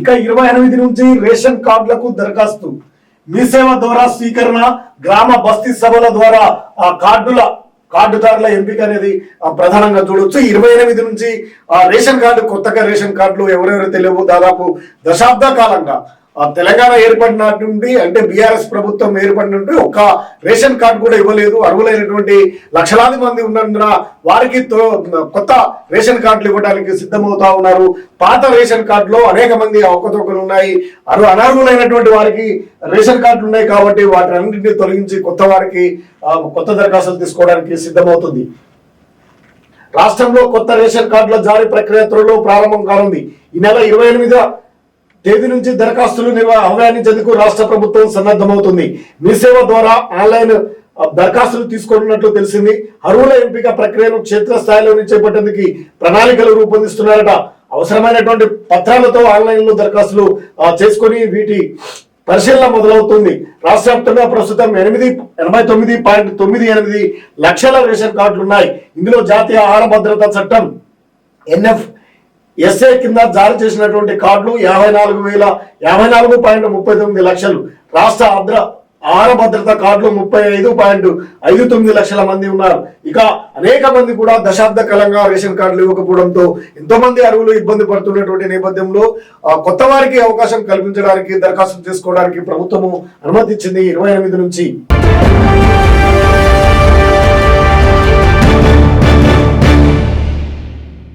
ఇక ఇరవై ఎనిమిది నుంచి రేషన్ కార్డులకు దరఖాస్తు. మీ సేవ ద్వారా స్వీకరణ గ్రామ బస్తీ సభల ద్వారా ఆ కార్డుల కార్డుదారుల ఎంపిక అనేది ప్రధానంగా చూడొచ్చు. ఇరవై ఎనిమిది నుంచి ఆ రేషన్ కార్డు కొత్తగా రేషన్ కార్డులు ఎవరెవరు తెలియవు? దాదాపు దశాబ్ద కాలంగా తెలంగాణ ఏర్పడిన నుండి అంటే బీఆర్ఎస్ ప్రభుత్వం ఏర్పడిన నుండి ఒక్క రేషన్ కార్డు కూడా ఇవ్వలేదు. అర్హులైనటువంటి లక్షలాది మంది ఉన్నందున వారికి తో- కొత్త రేషన్ కార్డులు ఇవ్వడానికి సిద్ధమవుతా ఉన్నారు. పాత రేషన్ కార్డులో అనేక మంది అవకతవకలు ఉన్నాయి. అరు అనర్హులైనటువంటి వారికి రేషన్ కార్డులు ఉన్నాయి కాబట్టి వాటి అన్నింటినీ తొలగించి కొత్త వారికి కొత్త దరఖాస్తులు తీసుకోవడానికి సిద్ధమవుతుంది. రాష్ట్రంలో కొత్త రేషన్ కార్డుల జారీ ప్రక్రియ త్వరలో ప్రారంభం కానుంది. ఈ నెల ఇరవై ఎనిమిదో తేదీ నుంచి దరఖాస్తులు ఆహ్వానించేందుకు రాష్ట్ర ప్రభుత్వం సన్నద్ధమవుతుంది. మీ సేవ ద్వారా ఆన్లైన్ దరఖాస్తులు తీసుకుంటున్నట్లు తెలిసింది. అర్హుల ఎంపిక ప్రక్రియను క్షేత్రస్థాయిలోని చేపట్టేందుకు ప్రణాళికలు రూపొందిస్తున్నారట. అవసరమైనటువంటి పత్రాలతో ఆన్లైన్లో దరఖాస్తులు చేసుకొని వీటి పరిశీలన మొదలవుతుంది. రాష్ట్ర వ్యాప్తంగా ప్రస్తుతం ఎనిమిది ఎనభై తొమ్మిది పాయింట్ తొమ్మిది ఎనిమిది లక్షల రేషన్ కార్డులు ఉన్నాయి ఇందులో జాతీయ ఆహార భద్రతా చట్టం ఎన్ఎఫ్ ఎస్ఏ కింద జారీ చేసినటువంటి కార్డులు యాభై నాలుగు వేల యాభై నాలుగు పాయింట్ ముప్పై తొమ్మిది లక్షలు. రాష్ట్ర ఆద్ర ఆహార భద్రత కార్డులు ముప్పై ఐదు పాయింట్ ఐదు తొమ్మిది లక్షల మంది ఉన్నారు. ఇక అనేక మంది కూడా దశాబ్ద కాలంగా రేషన్ కార్డులు ఇవ్వకపోవడంతో ఎంతో మంది అరువులు ఇబ్బంది పడుతున్నటువంటి నేపథ్యంలో కొత్త వారికి అవకాశం కల్పించడానికి దరఖాస్తు చేసుకోవడానికి ప్రభుత్వము అనుమతిచ్చింది. ఇరవై ఎనిమిది నుంచి